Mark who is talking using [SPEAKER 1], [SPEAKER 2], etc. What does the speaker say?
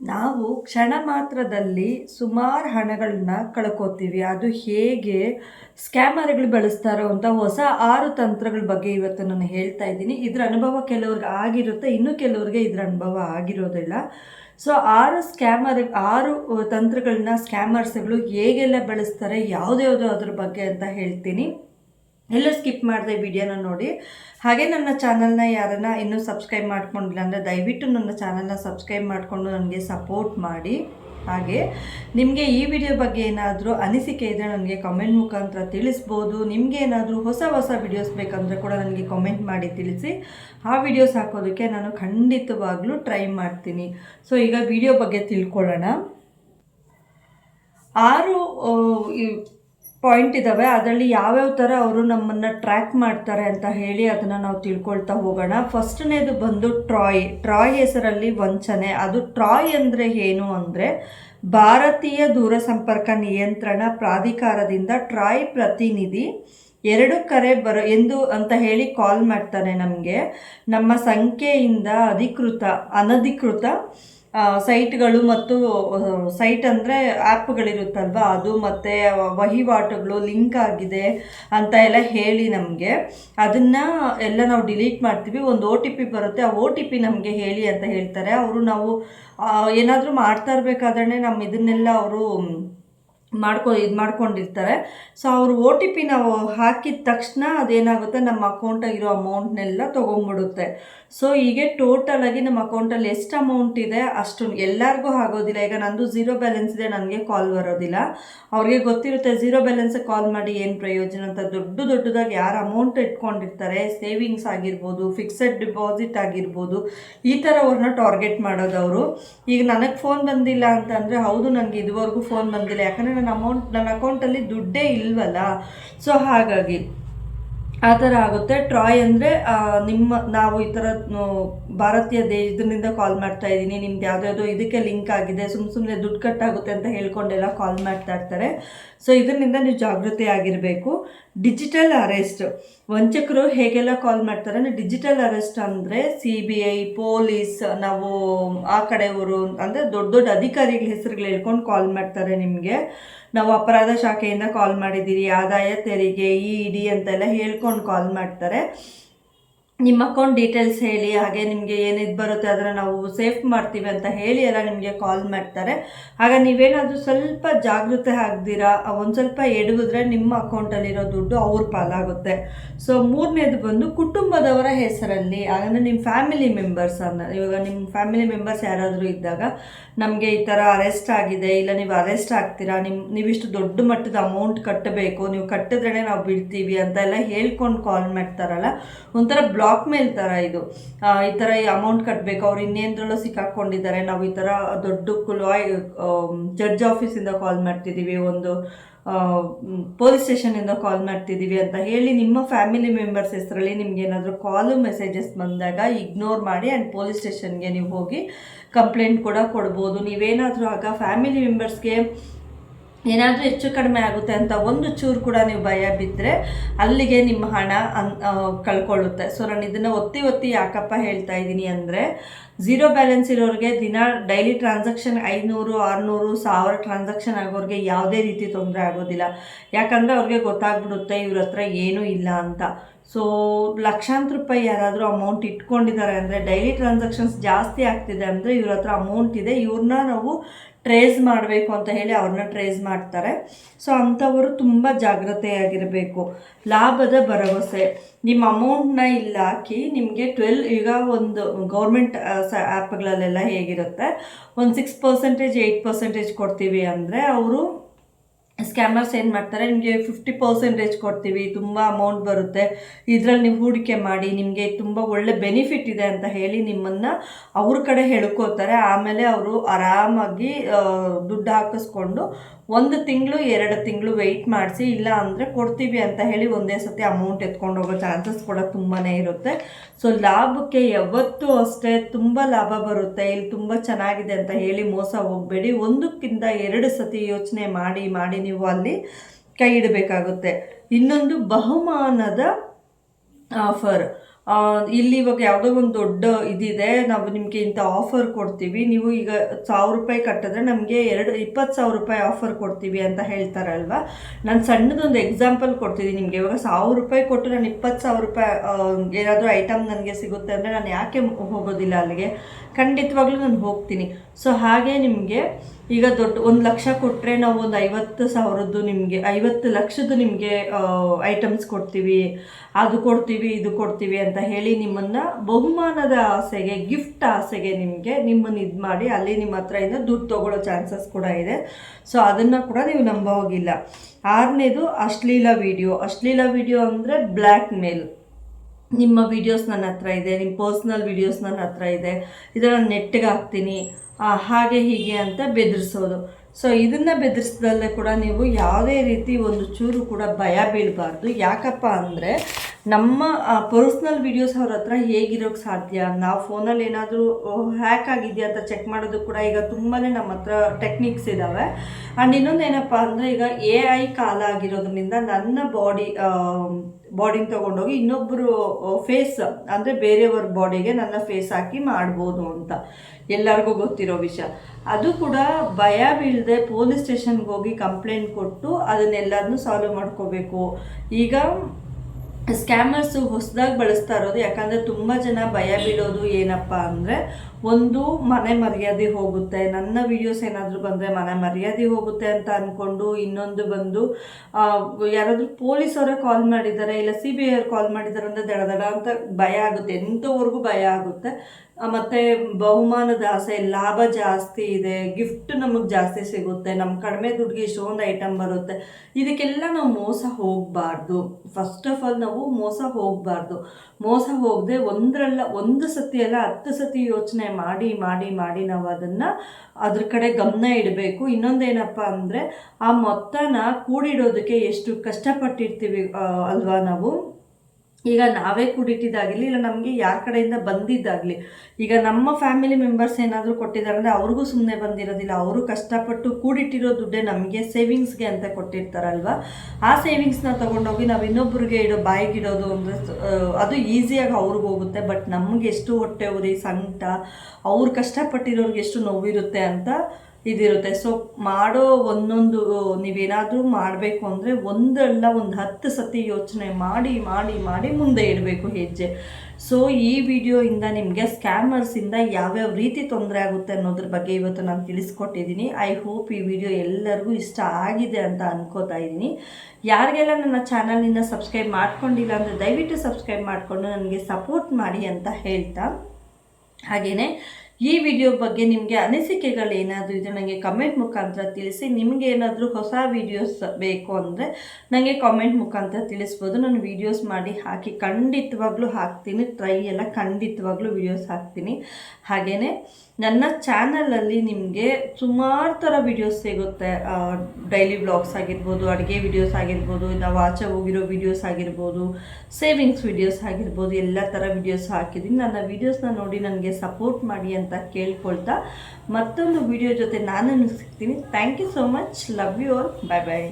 [SPEAKER 1] ನಾವು ಕ್ಷಣ ಮಾತ್ರದಲ್ಲಿ ಸುಮಾರು ಹಣಗಳನ್ನ ಕಳ್ಕೊತೀವಿ. ಅದು ಹೇಗೆ ಸ್ಕ್ಯಾಮರ್ಗಳು ಬಳಸ್ತಾರೋ ಅಂತ ಹೊಸ ಆರು ತಂತ್ರಗಳ ಬಗ್ಗೆ ಇವತ್ತು ನಾನು ಹೇಳ್ತಾ ಇದ್ದೀನಿ. ಇದ್ರ ಅನುಭವ ಕೆಲವ್ರಿಗೆ ಆಗಿರುತ್ತೆ, ಇನ್ನೂ ಕೆಲವ್ರಿಗೆ ಇದ್ರ ಅನುಭವ ಆಗಿರೋದಿಲ್ಲ. ಸೊ ಆರು ಸ್ಕ್ಯಾಮರ್ ಆರು ತಂತ್ರಗಳನ್ನ ಸ್ಕ್ಯಾಮರ್ಸ್ಗಳು ಹೇಗೆಲ್ಲ ಬಳಸ್ತಾರೆ, ಯಾವುದ್ಯಾವುದು ಅದ್ರ ಬಗ್ಗೆ ಅಂತ ಹೇಳ್ತೀನಿ. ಎಲ್ಲೂ ಸ್ಕಿಪ್ ಮಾಡಿದೆ ವಿಡಿಯೋನ ನೋಡಿ. ಹಾಗೆ ನನ್ನ ಚಾನಲ್ನ ಯಾರನ್ನ ಇನ್ನೂ ಸಬ್ಸ್ಕ್ರೈಬ್ ಮಾಡ್ಕೊಂಡಿಲ್ಲ ಅಂದರೆ ದಯವಿಟ್ಟು ನನ್ನ ಚಾನಲ್ನ ಸಬ್ಸ್ಕ್ರೈಬ್ ಮಾಡಿಕೊಂಡು ನನಗೆ ಸಪೋರ್ಟ್ ಮಾಡಿ. ಹಾಗೆ ನಿಮಗೆ ಈ ವಿಡಿಯೋ ಬಗ್ಗೆ ಏನಾದರೂ ಅನಿಸಿಕೆ ಇದ್ದರೆ ನನಗೆ ಕಮೆಂಟ್ ಮುಖಾಂತರ ತಿಳಿಸ್ಬೋದು. ನಿಮಗೆ ಏನಾದರೂ ಹೊಸ ಹೊಸ ವಿಡಿಯೋಸ್ ಬೇಕಂದರೆ ಕೂಡ ನನಗೆ ಕಮೆಂಟ್ ಮಾಡಿ ತಿಳಿಸಿ. ಆ ವಿಡಿಯೋಸ್ ಹಾಕೋದಕ್ಕೆ ನಾನು ಖಂಡಿತವಾಗ್ಲೂ ಟ್ರೈ ಮಾಡ್ತೀನಿ. ಸೊ ಈಗ ವಿಡಿಯೋ ಬಗ್ಗೆ ತಿಳ್ಕೊಳ್ಳೋಣ. ಆರು ಪಾಯಿಂಟ್ ಇದ್ದಾವೆ ಅದರಲ್ಲಿ ಯಾವ್ಯಾವ ಥರ ಅವರು ನಮ್ಮನ್ನು ಟ್ರ್ಯಾಕ್ ಮಾಡ್ತಾರೆ ಅಂತ ಹೇಳಿ ಅದನ್ನು ನಾವು ತಿಳ್ಕೊಳ್ತಾ ಹೋಗೋಣ. ಫಸ್ಟ್ನೇದು ಬಂದು ಟ್ರಾಯ್ ಟ್ರಾಯ್ ಹೆಸರಲ್ಲಿ ವಂಚನೆ. ಅದು ಟ್ರಾಯ್ ಅಂದರೆ ಏನು ಅಂದರೆ ಭಾರತೀಯ ದೂರಸಂಪರ್ಕ ನಿಯಂತ್ರಣ ಪ್ರಾಧಿಕಾರದಿಂದ ಟ್ರಾಯ್ ಪ್ರತಿನಿಧಿ ಎರಡು ಕರೆ ಬರೋ ಎಂದು ಅಂತ ಹೇಳಿ ಕಾಲ್ ಮಾಡ್ತಾರೆ ನಮಗೆ. ನಮ್ಮ ಸಂಖ್ಯೆಯಿಂದ ಅಧಿಕೃತ, ಅನಧಿಕೃತ ಸೈಟ್ಗಳು ಮತ್ತು ಸೈಟ್ ಅಂದರೆ ಆ್ಯಪ್ಗಳಿರುತ್ತಲ್ವ? ಅದು ಮತ್ತು ವಹಿವಾಟುಗಳು, ಲಿಂಕ್ ಆಗಿದೆ ಅಂತ ಎಲ್ಲ ಹೇಳಿ ನಮಗೆ. ಅದನ್ನು ಎಲ್ಲ ನಾವು ಡಿಲೀಟ್ ಮಾಡ್ತೀವಿ. ಒಂದು ಒ ಟಿ ಪಿ ಬರುತ್ತೆ, ಆ ಒ ಟಿ ಪಿ ನಮಗೆ ಹೇಳಿ ಅಂತ ಹೇಳ್ತಾರೆ. ಅವರು ನಾವು ಏನಾದರೂ ಮಾಡ್ತಾ ಇರಬೇಕಾದ್ರೆ ನಮ್ಮ ಇದನ್ನೆಲ್ಲ ಅವರು ಮಾಡ್ಕೊ, ಇದು ಮಾಡ್ಕೊಂಡಿರ್ತಾರೆ. ಸೊ ಅವರು ಒ ಟಿ ಪಿ ನಾವು ಹಾಕಿದ ತಕ್ಷಣ ಅದೇನಾಗುತ್ತೆ, ನಮ್ಮ ಅಕೌಂಟಾಗಿರೋ ಅಮೌಂಟ್ನೆಲ್ಲ ತೊಗೊಂಬಿಡುತ್ತೆ. ಸೊ ಹೀಗೆ ಟೋಟಲಾಗಿ ನಮ್ಮ ಅಕೌಂಟಲ್ಲಿ ಎಷ್ಟು ಅಮೌಂಟ್ ಇದೆ, ಅಷ್ಟು ಎಲ್ಲರಿಗೂ ಆಗೋದಿಲ್ಲ. ಈಗ ನಂದು ಝೀರೋ ಬ್ಯಾಲೆನ್ಸ್ ಇದೆ, ನನಗೆ ಕಾಲ್ ಬರೋದಿಲ್ಲ. ಅವ್ರಿಗೆ ಗೊತ್ತಿರುತ್ತೆ ಝೀರೋ ಬ್ಯಾಲೆನ್ಸ್ ಕಾಲ್ ಮಾಡಿ ಏನು ಪ್ರಯೋಜನ ಅಂತ. ದೊಡ್ಡ ದೊಡ್ಡದಾಗಿ ಯಾರು ಅಮೌಂಟ್ ಇಟ್ಕೊಂಡಿರ್ತಾರೆ ಸೇವಿಂಗ್ಸ್ ಆಗಿರ್ಬೋದು ಫಿಕ್ಸೆಡ್ ಡಿಪಾಸಿಟ್ ಆಗಿರ್ಬೋದು, ಈ ಥರ ಅವ್ರನ್ನ ಟಾರ್ಗೆಟ್ ಮಾಡೋದು ಅವರು ಈಗ ನನಗೆ ಫೋನ್ ಬಂದಿಲ್ಲ ಅಂತಂದರೆ, ಹೌದು ನನಗೆ ಇದುವರೆಗೂ ಫೋನ್ ಬಂದಿಲ್ಲ. ಯಾಕಂದರೆ ನನ್ನ ಅಮೌಂಟ್ ನನ್ನ ಅಕೌಂಟಲ್ಲಿ ದುಡ್ಡೇ ಇಲ್ವಲ್ಲ? ಸೊ ಹಾಗಾಗಿ ಆ ಥರ ಆಗುತ್ತೆ. ಟ್ರಾಯ್ ಅಂದರೆ ನಿಮ್ಮ, ನಾವು ಈ ಥರ ಭಾರತೀಯ ದೇಶದಿಂದ ಕಾಲ್ ಮಾಡ್ತಾ ಇದ್ದೀನಿ. ನಿಮ್ದು ಯಾವುದ್ಯಾವುದೋ ಇದಕ್ಕೆ ಲಿಂಕ್ ಆಗಿದೆ. ಸುಮ್ಮ ಸುಮ್ಮನೆ ದುಡ್ಡು ಕಟ್ಟಾಗುತ್ತೆ ಅಂತ ಹೇಳ್ಕೊಂಡೆಲ್ಲ ಕಾಲ್ ಮಾಡ್ತಾ ಇರ್ತಾರೆ. ಸೊ ಇದರಿಂದ ನೀವು ಜಾಗೃತಿ ಆಗಿರಬೇಕು. ಡಿಜಿಟಲ್ ಅರೆಸ್ಟ್ ವಂಚಕರು ಹೇಗೆಲ್ಲ ಕಾಲ್ ಮಾಡ್ತಾರೆ ಅಂದರೆ ಡಿಜಿಟಲ್ ಅರೆಸ್ಟ್ ಅಂದರೆ ಸಿ ಬಿ ಐ ಪೊಲೀಸ್ ನಾವು ಆ ಕಡೆಯವರು ಅಂದರೆ ದೊಡ್ಡ ದೊಡ್ಡ ಅಧಿಕಾರಿಗಳ ಹೆಸರುಗಳು ಹೇಳ್ಕೊಂಡು ಕಾಲ್ ಮಾಡ್ತಾರೆ ನಿಮಗೆ. ನಾವು ಅಪರಾಧ ಶಾಖೆಯಿಂದ ಕಾಲ್ ಮಾಡಿದ್ದೀರಿ, ಆದಾಯ ತೆರಿಗೆ ಇ ಡಿ ಅಂತೆಲ್ಲ ಹೇಳ್ಕೊಂಡು ಕಾಲ್ ಮಾಡ್ತಾರೆ. ನಿಮ್ಮ ಅಕೌಂಟ್ ಡೀಟೇಲ್ಸ್ ಹೇಳಿ, ಹಾಗೆ ನಿಮಗೆ ಏನಿದು ಬರುತ್ತೆ ಅದನ್ನು ನಾವು ಸೇಫ್ ಮಾಡ್ತೀವಿ ಅಂತ ಹೇಳಿ ಎಲ್ಲ ನಿಮಗೆ ಕಾಲ್ ಮಾಡ್ತಾರೆ. ಆಗ ನೀವೇನಾದರೂ ಸ್ವಲ್ಪ ಜಾಗೃತೆ ಆಗ್ದಿರಾ ಒಂದು ಸ್ವಲ್ಪ ಎಡಗಿದ್ರೆ ನಿಮ್ಮ ಅಕೌಂಟಲ್ಲಿರೋ ದುಡ್ಡು ಅವ್ರ ಪಾಲಾಗುತ್ತೆ. ಸೊ ಮೂರನೇದು ಬಂದು ಕುಟುಂಬದವರ ಹೆಸರಲ್ಲಿ, ಹಾಗಂದ್ರೆ ನಿಮ್ಮ ಫ್ಯಾಮಿಲಿ ಮೆಂಬರ್ಸ್ ಅನ್ನ, ಇವಾಗ ನಿಮ್ಮ ಫ್ಯಾಮಿಲಿ ಮೆಂಬರ್ಸ್ ಯಾರಾದರೂ ಇದ್ದಾಗ ನಮಗೆ ಈ ಥರ ಅರೆಸ್ಟ್ ಆಗಿದೆ, ಇಲ್ಲ ನೀವು ಅರೆಸ್ಟ್ ಆಗ್ತೀರಾ ನಿಮ್ಮ ನೀವಿಷ್ಟು ದೊಡ್ಡ ಮಟ್ಟದ ಅಮೌಂಟ್ ಕಟ್ಟಬೇಕು, ನೀವು ಕಟ್ಟಿದ್ರೇ ನಾವು ಬಿಡ್ತೀವಿ ಅಂತ ಎಲ್ಲ ಹೇಳ್ಕೊಂಡು ಕಾಲ್ ಮಾಡ್ತಾರಲ್ಲ, ಒಂಥರ ಬ್ಲಾಕ್ ಮೇಲ್ ಥರ ಇದು. ಈ ಥರ ಈ ಅಮೌಂಟ್ ಕಟ್ಟಬೇಕು ಅವ್ರು ಇನ್ನೇಂದ್ರಲ್ಲೂ ಸಿಕ್ಕಾಕೊಂಡಿದ್ದಾರೆ. ನಾವು ಈ ಥರ ದೊಡ್ಡ ಕುಲಾಯ್ ಜಡ್ಜ್ ಆಫೀಸಿಂದ ಕಾಲ್ ಮಾಡ್ತಿದ್ದೀವಿ ಒಂದು ಪೊಲೀಸ್ ಸ್ಟೇಷನಿಂದ ಕಾಲ್ ಮಾಡ್ತಿದ್ದೀವಿ ಅಂತ ಹೇಳಿ ನಿಮ್ಮ ಫ್ಯಾಮಿಲಿ ಮೆಂಬರ್ಸ್ ಹೆಸರಲ್ಲಿ ನಿಮ್ಗೆ ಏನಾದರೂ ಕಾಲು ಮೆಸೇಜಸ್ ಬಂದಾಗ ಇಗ್ನೋರ್ ಮಾಡಿ ಆ್ಯಂಡ್ ಪೊಲೀಸ್ ಸ್ಟೇಷನ್ಗೆ ನೀವು ಹೋಗಿ ಕಂಪ್ಲೇಂಟ್ ಕೂಡ ಕೊಡ್ಬೋದು. ನೀವೇನಾದರೂ ಆಗ ಫ್ಯಾಮಿಲಿ ಮೆಂಬರ್ಸ್ಗೆ ಏನಾದರೂ ಹೆಚ್ಚು ಕಡಿಮೆ ಆಗುತ್ತೆ ಅಂತ ಒಂದು ಚೂರು ಕೂಡ ನೀವು ಭಯ ಬಿದ್ದರೆ ಅಲ್ಲಿಗೆ ನಿಮ್ಮ ಹಣ ಅನ್ ಕಳ್ಕೊಳ್ಳುತ್ತೆ. ಸೊ ನಾನು ಇದನ್ನು ಒತ್ತಿ ಒತ್ತಿ ಯಾಕಪ್ಪ ಹೇಳ್ತಾ ಇದ್ದೀನಿ ಅಂದರೆ ಝೀರೋ ಬ್ಯಾಲೆನ್ಸ್ ಇರೋರಿಗೆ ದಿನ ಡೈಲಿ ಟ್ರಾನ್ಸಾಕ್ಷನ್ ಐನೂರು, ಆರುನೂರು, ಸಾವಿರ ಟ್ರಾನ್ಸಾಕ್ಷನ್ ಆಗೋರಿಗೆ ಯಾವುದೇ ರೀತಿ ತೊಂದರೆ ಆಗೋದಿಲ್ಲ. ಯಾಕಂದರೆ ಅವ್ರಿಗೆ ಗೊತ್ತಾಗ್ಬಿಡುತ್ತೆ, ಇವ್ರ ಹತ್ರ ಏನೂ ಇಲ್ಲ ಅಂತ. ಸೊ ಲಕ್ಷಾಂತರ ರೂಪಾಯಿ ಯಾರಾದರೂ ಅಮೌಂಟ್ ಇಟ್ಕೊಂಡಿದ್ದಾರೆ ಅಂದರೆ ಡೈಲಿ ಟ್ರಾನ್ಸಾಕ್ಷನ್ಸ್ ಜಾಸ್ತಿ ಆಗ್ತಿದೆ ಅಂದರೆ, ಇವ್ರ ಹತ್ರ ಅಮೌಂಟ್ ಇದೆ ಇವ್ರನ್ನ ನಾವು ಟ್ರೇಸ್ ಮಾಡಬೇಕು ಅಂತ ಹೇಳಿ ಅವ್ರನ್ನ ಟ್ರೇಸ್ ಮಾಡ್ತಾರೆ. ಸೊ ಅಂಥವರು ತುಂಬ ಜಾಗ್ರತೆಯಾಗಿರಬೇಕು. ಲಾಭದ ಭರವಸೆ. ನಿಮ್ಮ ಅಮೌಂಟ್ನ ಇಲ್ಲಿ ಹಾಕಿ ನಿಮಗೆ ಟ್ವೆಲ್ ಈಗ ಒಂದು ಗೌರ್ಮೆಂಟ್ ಆ್ಯಪ್ಗಳಲ್ಲೆಲ್ಲ ಹೇಗಿರುತ್ತೆ? ಒಂದು ಸಿಕ್ಸ್ ಪರ್ಸೆಂಟೇಜ್ ಏಯ್ಟ್ ಪರ್ಸೆಂಟೇಜ್ ಕೊಡ್ತೀವಿ ಅಂದರೆ, ಅವರು ಸ್ಕ್ಯಾಮರ್ಸ್ ಏನು ಮಾಡ್ತಾರೆ, ನಿಮಗೆ ಫಿಫ್ಟಿ ಪರ್ಸೆಂಟೇಜ್ ಕೊಡ್ತೀವಿ, ತುಂಬ ಅಮೌಂಟ್ ಬರುತ್ತೆ. ಇದರಲ್ಲಿ ನೀವು ಹೂಡಿಕೆ ಮಾಡಿ, ನಿಮಗೆ ತುಂಬ ಒಳ್ಳೆ ಬೆನಿಫಿಟ್ ಇದೆ ಅಂತ ಹೇಳಿ ನಿಮ್ಮನ್ನು ಅವ್ರ ಕಡೆ ಹೇಳ್ಕೋತಾರೆ. ಆಮೇಲೆ ಅವರು ಆರಾಮಾಗಿ ದುಡ್ಡು ಹಾಕಿಸ್ಕೊಂಡು ಒಂದು ತಿಂಗಳು, ಎರಡು ತಿಂಗಳು ವೆಯ್ಟ್ ಮಾಡಿಸಿ, ಇಲ್ಲ ಅಂದರೆ ಕೊಡ್ತೀವಿ ಅಂತ ಹೇಳಿ ಒಂದೇ ಸತಿ ಅಮೌಂಟ್ ಎತ್ಕೊಂಡು ಹೋಗೋ ಚಾನ್ಸಸ್ ಕೂಡ ತುಂಬಾ ಇರುತ್ತೆ. ಸೊ ಲಾಭಕ್ಕೆ ಯಾವತ್ತೂ ಅಷ್ಟೇ ತುಂಬ ಲಾಭ ಬರುತ್ತೆ. ಇಲ್ಲಿ ತುಂಬ ಚೆನ್ನಾಗಿದೆ ಅಂತ ಹೇಳಿ ಮೋಸ ಹೋಗಬೇಡಿ. ಒಂದಕ್ಕಿಂತ ಎರಡು ಸತಿ ಯೋಚನೆ ಮಾಡಿ ಮಾಡಿ ನೀವು ಅಲ್ಲಿ ಕೈ ಇಡಬೇಕಾಗುತ್ತೆ. ಇನ್ನೊಂದು ಬಹುಮಾನದ ಆಫರ್ ಇಲ್ಲಿ ಇವಾಗ ಯಾವುದೋ ಒಂದು ದೊಡ್ಡ ಇದಿದೆ. ನಾವು ನಿಮಗೆ ಇಂಥ ಆಫರ್ ಕೊಡ್ತೀವಿ. ನೀವು ಈಗ ಸಾವಿರ ರೂಪಾಯಿ ಕಟ್ಟಿದ್ರೆ ನಮಗೆ ಎರಡು, ಇಪ್ಪತ್ತು ಸಾವಿರ ರೂಪಾಯಿ ಆಫರ್ ಕೊಡ್ತೀವಿ ಅಂತ ಹೇಳ್ತಾರಲ್ವ? ನಾನು ಸಣ್ಣದೊಂದು ಎಕ್ಸಾಂಪಲ್ ಕೊಡ್ತಿದ್ದೀನಿ ನಿಮಗೆ. ಇವಾಗ ಸಾವಿರ ರೂಪಾಯಿ ಕೊಟ್ಟು ನಾನು ಇಪ್ಪತ್ತು ಸಾವಿರ ರೂಪಾಯಿ ಏನಾದರೂ ಐಟಮ್ ನನಗೆ ಸಿಗುತ್ತೆ ಅಂದರೆ ನಾನು ಯಾಕೆ ಹೋಗೋದಿಲ್ಲ ಅಲ್ಲಿಗೆ? ಖಂಡಿತವಾಗ್ಲೂ ನಾನು ಹೋಗ್ತೀನಿ. ಸೊ ಹಾಗೆ ನಿಮಗೆ ಈಗ ದೊಡ್ಡ ಒಂದು ಲಕ್ಷ ಕೊಟ್ಟರೆ ನಾವು ಒಂದು ಐವತ್ತು ಸಾವಿರದ್ದು ನಿಮಗೆ, ಐವತ್ತು ಲಕ್ಷದ್ದು ನಿಮಗೆ ಐಟಮ್ಸ್ ಕೊಡ್ತೀವಿ. ಅದು ಕೊಡ್ತೀವಿ, ಇದು ಕೊಡ್ತೀವಿ ಅಂತ ಹೇಳಿ ನಿಮ್ಮನ್ನು ಬಹುಮಾನದ ಆಸೆಗೆ ಗಿಫ್ಟ್ ಆಸೆಗೆ ನಿಮಗೆ ನಿಮ್ಮನ್ನು ಇದು ಮಾಡಿ ಅಲ್ಲಿ ನಿಮ್ಮ ಹತ್ರ ಇಂದ ದುಡ್ಡು ತೊಗೊಳ್ಳೋ ಚಾನ್ಸಸ್ ಕೂಡ ಇದೆ. ಸೊ ಅದನ್ನು ಕೂಡ ನೀವು ನಂಬ ಹೋಗಿಲ್ಲ. ಆರನೇದು ಅಶ್ಲೀಲ ವಿಡಿಯೋ ಅಶ್ಲೀಲ ವಿಡಿಯೋ ಅಂದರೆ ಬ್ಲ್ಯಾಕ್ ಮೇಲ್ ನಿಮ್ಮ ವೀಡಿಯೋಸ್ ನನ್ನ ಹತ್ರ ಇದೆ ನಿಮ್ಮ ಪರ್ಸ್ನಲ್ ವೀಡಿಯೋಸ್ ನನ್ನ ಹತ್ರ ಇದೆ ಇದನ್ನು ನೆಟ್ಟಿಗೆ ಹಾಕ್ತೀನಿ ಹಾಗೆ ಹೀಗೆ ಅಂತ ಬೆದರಿಸೋದು. ಸೊ ಇದನ್ನು ಬೆದರಿಸ್ದಲ್ಲೇ ಕೂಡ ನೀವು ಯಾವುದೇ ರೀತಿ ಒಂದು ಚೂರು ಕೂಡ ಭಯ ಬೀಳಬಾರ್ದು. ಯಾಕಪ್ಪ ಅಂದರೆ ನಮ್ಮ ಪರ್ಸ್ನಲ್ ವಿಡಿಯೋಸ್ ಅವ್ರ ಹತ್ರ ಹೇಗಿರೋಕ್ಕೆ ಸಾಧ್ಯ? ನಾವು ಫೋನಲ್ಲಿ ಏನಾದರೂ ಹ್ಯಾಕ್ ಆಗಿದೆಯಾ ಅಂತ ಚೆಕ್ ಮಾಡೋದು ಕೂಡ ಈಗ ತುಂಬಾ ನಮ್ಮ ಹತ್ರ ಟೆಕ್ನಿಕ್ಸ್ ಇದ್ದಾವೆ ಆ್ಯಂಡ್ ಇನ್ನೊಂದು ಏನಪ್ಪ ಅಂದರೆ ಈಗ ಎ ಐ ಕಾಲ ಆಗಿರೋದ್ರಿಂದ ನನ್ನ ಬಾಡಿ ಬಾಡಿನ ತಗೊಂಡೋಗಿ ಇನ್ನೊಬ್ಬರು ಫೇಸ್ ಅಂದರೆ ಬೇರೆಯವ್ರ ಬಾಡಿಗೆ ನನ್ನ ಫೇಸ್ ಹಾಕಿ ಮಾಡ್ಬೋದು ಅಂತ ಎಲ್ಲರಿಗೂ ಗೊತ್ತಿರೋ ವಿಷಯ. ಅದು ಕೂಡ ಭಯ ಬೀಳದೆ ಪೊಲೀಸ್ ಸ್ಟೇಷನ್ಗೆ ಹೋಗಿ ಕಂಪ್ಲೇಂಟ್ ಕೊಟ್ಟು ಅದನ್ನೆಲ್ಲದನ್ನೂ ಸಾಲ್ವ್ ಮಾಡ್ಕೋಬೇಕು. ಈಗ ಸ್ಕ್ಯಾಮರ್ಸು ಹೊಸದಾಗಿ ಬಳಸ್ತಾ ಇರೋದು, ಯಾಕಂದರೆ ತುಂಬ ಜನ ಭಯ ಬೀಳೋದು ಏನಪ್ಪ ಅಂದರೆ ಒಂದು ಮನೆ ಮರ್ಯಾದೆ ಹೋಗುತ್ತೆ. ನನ್ನ ವಿಡಿಯೋಸ್ ಏನಾದರೂ ಬಂದರೆ ಮನೆ ಮರ್ಯಾದೆ ಹೋಗುತ್ತೆ ಅಂತ ಅಂದ್ಕೊಂಡು ಇನ್ನೊಂದು ಬಂದು ಯಾರಾದರೂ ಪೊಲೀಸವರೇ ಕಾಲ್ ಮಾಡಿದ್ದಾರೆ ಇಲ್ಲ ಸಿ ಬಿ ಐ ಅವ್ರು ಕಾಲ್ ಮಾಡಿದ್ದಾರೆ ಅಂದರೆ ದಡ ದಡ ಅಂತ ಭಯ ಆಗುತ್ತೆ. ಎಂಥವ್ರಿಗೂ ಭಯ ಆಗುತ್ತೆ. ಮತ್ತೆ ಬಹುಮಾನದ ಆಸೆ, ಲಾಭ ಜಾಸ್ತಿ ಇದೆ ಗಿಫ್ಟ್ ನಮಗೆ ಜಾಸ್ತಿ ಸಿಗುತ್ತೆ ನಮ್ಮ ಕಡಿಮೆ ದುಡ್ಡಿಗೆ ಇಷ್ಟೊಂದು ಐಟಮ್ ಬರುತ್ತೆ. ಇದಕ್ಕೆಲ್ಲ ನಾವು ಮೋಸ ಹೋಗಬಾರ್ದು. ಫಸ್ಟ್ ಆಫ್ ಆಲ್ ನಾವು ಮೋಸ ಹೋಗಬಾರ್ದು. ಮೋಸ ಹೋಗದೆ ಒಂದರಲ್ಲ, ಒಂದು ಸತಿ ಅಲ್ಲ, ಹತ್ತು ಸತಿ ಯೋಚನೆ ಮಾಡಿ ಮಾಡಿ ಮಾಡಿ ನಾವು ಅದನ್ನು ಅದ್ರ ಕಡೆ ಗಮನ ಇಡಬೇಕು. ಇನ್ನೊಂದೇನಪ್ಪ ಅಂದರೆ, ಆ ಮೊತ್ತನ ಕೂಡಿಡೋದಕ್ಕೆ ಎಷ್ಟು ಕಷ್ಟಪಟ್ಟಿರ್ತೀವಿ ಅಲ್ವಾ ನಾವು? ಈಗ ನಾವೇ ಕೂಡಿಟ್ಟಿದ್ದಾಗಲಿ, ಇಲ್ಲ ನಮಗೆ ಯಾರ ಕಡೆಯಿಂದ ಬಂದಿದ್ದಾಗಲಿ, ಈಗ ನಮ್ಮ ಫ್ಯಾಮಿಲಿ ಮೆಂಬರ್ಸ್ ಏನಾದರೂ ಕೊಟ್ಟಿದ್ದಾರೆ ಅಂದರೆ ಅವ್ರಿಗೂ ಸುಮ್ಮನೆ ಬಂದಿರೋದಿಲ್ಲ, ಅವರು ಕಷ್ಟಪಟ್ಟು ಕೂಡಿಟ್ಟಿರೋ ದುಡ್ಡೇ ನಮಗೆ ಸೇವಿಂಗ್ಸ್ಗೆ ಅಂತ ಕೊಟ್ಟಿರ್ತಾರಲ್ವ? ಆ ಸೇವಿಂಗ್ಸ್ನ ತೊಗೊಂಡೋಗಿ ನಾವು ಇನ್ನೊಬ್ರಿಗೆ ಇಡೋ ಬಾಯಿಗೆ ಇಡೋದು ಅಂದರೆ ಅದು ಈಸಿಯಾಗಿ ಅವ್ರಿಗೆ ಹೋಗುತ್ತೆ ಬಟ್ ನಮಗೆ ಎಷ್ಟು ಹೊಟ್ಟೆ ಉರಿ, ಸಂಕಟ, ಅವ್ರು ಕಷ್ಟಪಟ್ಟಿರೋರಿಗೆ ಎಷ್ಟು ನೋವಿರುತ್ತೆ ಅಂತ ಇದಿರುತ್ತೆ. ಸೊ ಮಾಡೋ ಒಂದೊಂದು ನೀವೇನಾದರೂ ಮಾಡಬೇಕು ಅಂದರೆ ಒಂದಲ್ಲ ಒಂದು ಹತ್ತು ಸತಿ ಯೋಚನೆ ಮಾಡಿ ಮಾಡಿ ಮಾಡಿ ಮುಂದೆ ಇಡಬೇಕು ಹೆಜ್ಜೆ. ಸೊ ಈ ವಿಡಿಯೋಯಿಂದ ನಿಮಗೆ ಸ್ಕ್ಯಾಮರ್ಸಿಂದ ಯಾವ್ಯಾವ ರೀತಿ ತೊಂದರೆ ಆಗುತ್ತೆ ಅನ್ನೋದ್ರ ಬಗ್ಗೆ ಇವತ್ತು ನಾನು ತಿಳಿಸ್ಕೊಟ್ಟಿದ್ದೀನಿ. ಐ ಹೋಪ್ ಈ ವಿಡಿಯೋ ಎಲ್ಲರಿಗೂ ಇಷ್ಟ ಆಗಿದೆ ಅಂತ ಅನ್ಕೋತಾ ಇದ್ದೀನಿ. ಯಾರಿಗೆಲ್ಲ ನನ್ನ ಚಾನಲ್ನಿಂದ ಸಬ್ಸ್ಕ್ರೈಬ್ ಮಾಡ್ಕೊಂಡಿಲ್ಲ ಅಂದರೆ ದಯವಿಟ್ಟು ಸಬ್ಸ್ಕ್ರೈಬ್ ಮಾಡಿಕೊಂಡು ನನಗೆ ಸಪೋರ್ಟ್ ಮಾಡಿ ಅಂತ ಹೇಳ್ತಾ. ಹಾಗೆಯೇ ಈ ವಿಡಿಯೋ ಬಗ್ಗೆ ನಿಮಗೆ ಅನಿಸಿಕೆಗಳು ಏನಾದರೂ ಇದೆ ನನಗೆ ಕಮೆಂಟ್ ಮುಖಾಂತರ ತಿಳಿಸಿ. ನಿಮಗೆ ಏನಾದರೂ ಹೊಸ ವೀಡಿಯೋಸ್ ಬೇಕು ಅಂದರೆ ನನಗೆ ಕಾಮೆಂಟ್ ಮುಖಾಂತರ ತಿಳಿಸ್ಬೋದು. ನಾನು ವೀಡಿಯೋಸ್ ಮಾಡಿ ಹಾಕಿ ಖಂಡಿತವಾಗ್ಲೂ ಹಾಕ್ತೀನಿ. ಟ್ರೈ ಎಲ್ಲ ಖಂಡಿತವಾಗ್ಲೂ ವೀಡಿಯೋಸ್ ಹಾಕ್ತೀನಿ. ಹಾಗೆಯೇ ನನ್ನ ಚಾನಲಲ್ಲಿ ನಿಮಗೆ ಸುಮಾರು ಥರ ವಿಡಿಯೋಸ್ ಸಿಗುತ್ತೆ. ಡೈಲಿ ಬ್ಲಾಗ್ಸ್ ಆಗಿರ್ಬೋದು, ಅಡುಗೆ ವಿಡಿಯೋಸ್ ಆಗಿರ್ಬೋದು ನಾವು ಆಚೆ ಹೋಗಿರೋ ವಿಡಿಯೋಸ್ ಆಗಿರ್ಬೋದು ಸೇವಿಂಗ್ಸ್ ವಿಡಿಯೋಸ್ ಆಗಿರ್ಬೋದು, ಎಲ್ಲ ಥರ ವಿಡಿಯೋಸ್ ಹಾಕಿದ್ದೀನಿ ನನ್ನ ವೀಡಿಯೋಸ್ನ ನೋಡಿ ನನಗೆ ಸಪೋರ್ಟ್ ಮಾಡಿ ಅಂತ ಕೇಳ್ಕೊಳ್ತಾ ಮತ್ತೊಂದು ವಿಡಿಯೋ ಜೊತೆ ನಾನು ಸಿಗ್ತೀನಿ. Thank you so much love you all bye bye